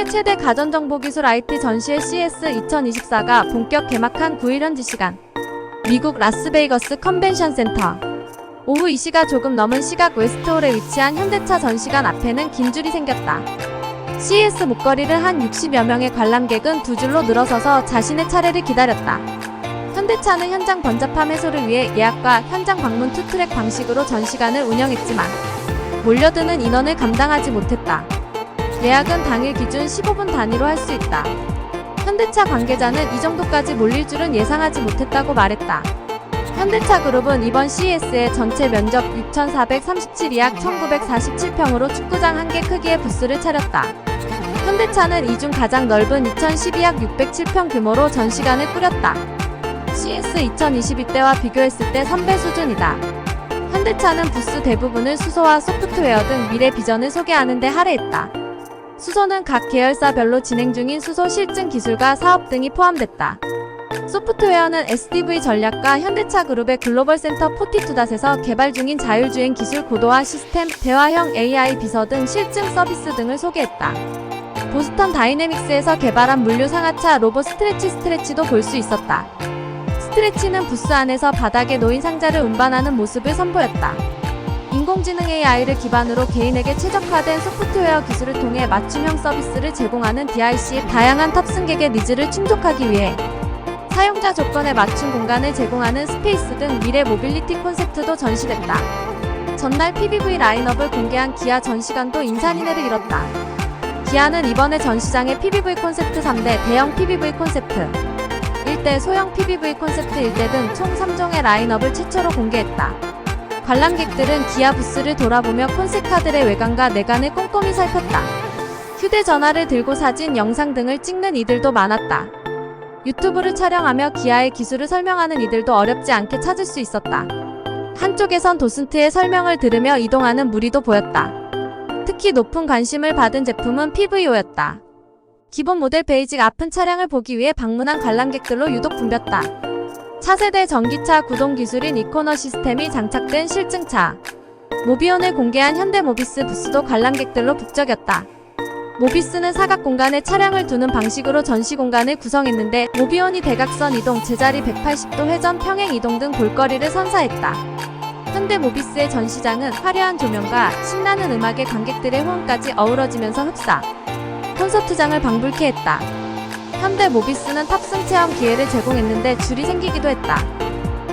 세계 최대 가전정보기술 IT 전시회 CS 2024가 본격 개막한 9일 현지 시간. 미국 라스베이거스 컨벤션 센터. 오후 2시가 조금 넘은 시각 웨스트홀에 위치한 현대차 전시관 앞에는 긴 줄이 생겼다. CES 목걸이를 한 60여 명의 관람객은 두 줄로 늘어서서 자신의 차례를 기다렸다. 현대차는 현장 번잡함 해소를 위해 예약과 현장 방문 투트랙 방식으로 전시관을 운영했지만 몰려드는 인원을 감당하지 못했다. 예약은 당일 기준 15분 단위로 할 수 있다. 현대차 관계자는 이 정도까지 몰릴 줄은 예상하지 못했다고 말했다. 현대차 그룹은 이번 CES에 전체 면적 6,437이약 1,947평으로 축구장 한 개 크기의 부스를 차렸다. 현대차는 이 중 가장 넓은 2012약 607평 규모로 전시관을 꾸렸다. CS 2022 때와 비교했을 때 3배 수준이다. 현대차는 부스 대부분을 수소와 소프트웨어 등 미래 비전을 소개하는 데 할애했다. 수소는 각 계열사별로 진행 중인 수소 실증 기술과 사업 등이 포함됐다. 소프트웨어는 SDV 전략과 현대차 그룹의 글로벌 센터 42닷에서 개발 중인 자율주행 기술 고도화 시스템, 대화형 AI 비서 등 실증 서비스 등을 소개했다. 보스턴 다이내믹스에서 개발한 물류 상하차 로봇 스트레치 스트레치도 볼 수 있었다. 스트레치는 부스 안에서 바닥에 놓인 상자를 운반하는 모습을 선보였다. 인공지능 AI를 기반으로 개인에게 최적화된 소프트웨어 기술을 통해 맞춤형 서비스를 제공하는 DIC의 다양한 탑승객의 니즈를 충족하기 위해 사용자 조건에 맞춘 공간을 제공하는 스페이스 등 미래 모빌리티 콘셉트도 전시됐다. 전날 PBV 라인업을 공개한 기아 전시관도 인산인해를 이뤘다. 기아는 이번에 전시장에 PBV 콘셉트 3대, 대형 PBV 콘셉트, 1대, 소형 PBV 콘셉트 1대 등 총 3종의 라인업을 최초로 공개했다. 관람객들은 기아 부스를 돌아보며 콘셉카들의 외관과 내관을 꼼꼼히 살폈다. 휴대전화를 들고 사진, 영상 등을 찍는 이들도 많았다. 유튜브를 촬영하며 기아의 기술을 설명하는 이들도 어렵지 않게 찾을 수 있었다. 한쪽에선 도슨트의 설명을 들으며 이동하는 무리도 보였다. 특히 높은 관심을 받은 제품은 PVO였다. 기본 모델 베이직 앞은 차량을 보기 위해 방문한 관람객들로 유독 붐볐다. 차세대 전기차 구동 기술인 이코너 시스템이 장착된 실증차. 모비온을 공개한 현대모비스 부스도 관람객들로 북적였다. 모비스는 사각 공간에 차량을 두는 방식으로 전시 공간을 구성했는데 모비온이 대각선 이동, 제자리 180도 회전, 평행 이동 등 볼거리를 선사했다. 현대 모비스의 전시장은 화려한 조명과 신나는 음악에 관객들의 호응까지 어우러지면서 흡사. 콘서트장을 방불케 했다. 현대 모비스는 탑승 체험 기회를 제공했는데 줄이 생기기도 했다.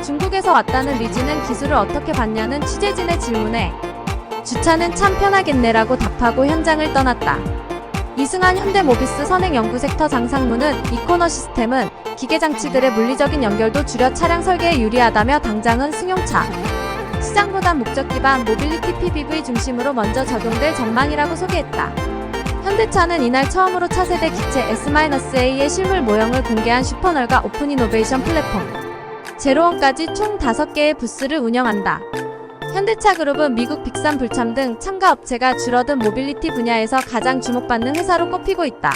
중국에서 왔다는 리지는 기술을 어떻게 봤냐는 취재진의 질문에 주차는 참 편하겠네라고 답하고 현장을 떠났다. 이승환 현대모비스 선행연구섹터 장상무는 이코너 시스템은 기계장치들의 물리적인 연결도 줄여 차량 설계에 유리하다며 당장은 승용차. 시장보단 목적 기반 모빌리티 PBV 중심으로 먼저 적용될 전망이라고 소개했다. 현대차는 이날 처음으로 차세대 기체 S-A의 실물 모형을 공개한 슈퍼널과 오픈 이노베이션 플랫폼 제로원까지 총 5개의 부스를 운영한다. 현대차 그룹은 미국 빅산 불참 등 참가 업체가 줄어든 모빌리티 분야에서 가장 주목받는 회사로 꼽히고 있다.